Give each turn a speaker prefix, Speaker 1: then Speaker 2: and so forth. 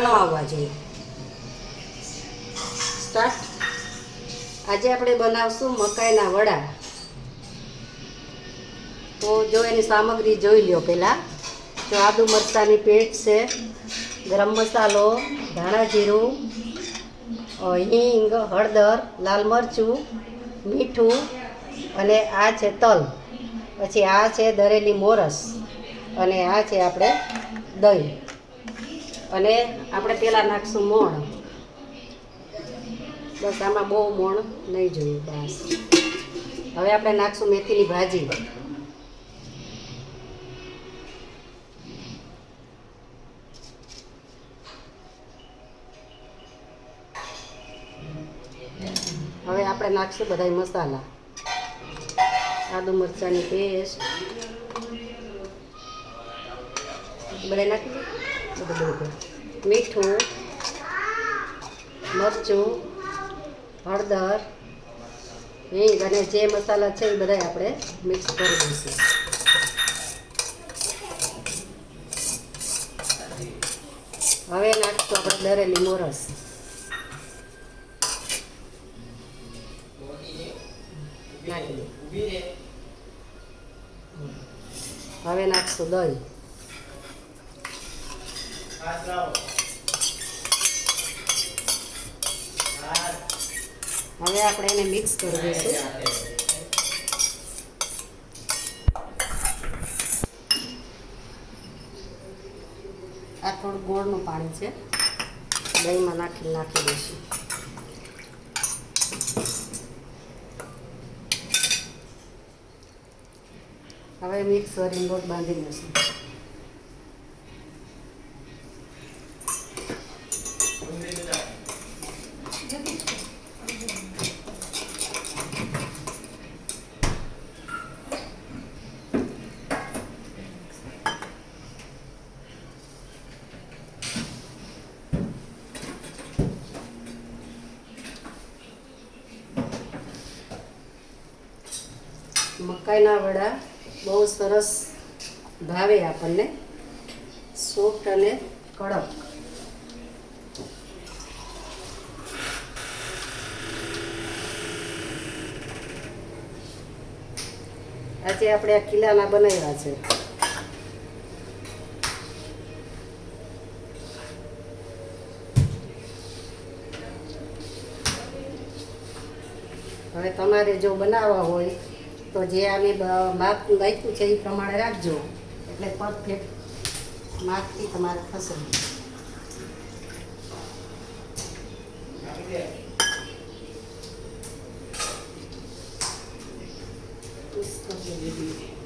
Speaker 1: ન આવવા જોઈએ. સ્ટાર્ટ આજે આપણે બનાવશું મકાઈના વડા. તો જો એની સામગ્રી જોઈ લ્યો પહેલાં. તો આદુ મરચાંની પેસ્ટ છે, ગરમ મસાલો, ધાણા જીરું હિંગ, હળદર, લાલ મરચું, મીઠું અને આ છે તલ. પછી આ છે દરેલી મોરસ અને આ છે આપણે દહીં. અને આપણે પહેલાં નાખશું મોણ. બસ આમાં બહુ મોણ નહીં જોઈએ, બસ. હવે આપણે નાખશું મેથીની ભાજી. હવે આપણે નાખશું બધાય મસાલા. આદુ મરચાંની પેસ્ટ. બધા નાખી? બધું બધું મીઠું, મરચું, હળદર, હિંગ અને જે મસાલા છે એ બધા આપણે મિક્સ કરી દઈશું. હવે નાખશું આપણે દરેલી મોરસ. નાખી હવે નાખશું દહીં. હવે આપણે એને મિક્સ કરી દઈશું. આ થોડું ગોળનું પાણી છે. દહીંમાં નાખી નાખી દઈશું. હવે મિક્સ કરીને લોટ બાંધી દઈશું મકાઈના વડા બહુ સરસ ભાવે આપણને. સોફ્ટ અને કડક. આજે આપણે આ કિલ્લાના બનાવ્યા છે. હવે તમારે જો બનાવવા હોય તો જે અમે માપ નાખ્યું છે એ પ્રમાણે રાખજો એટલે પરફેક્ટ માપથી તમારે થશે Thank દીધી.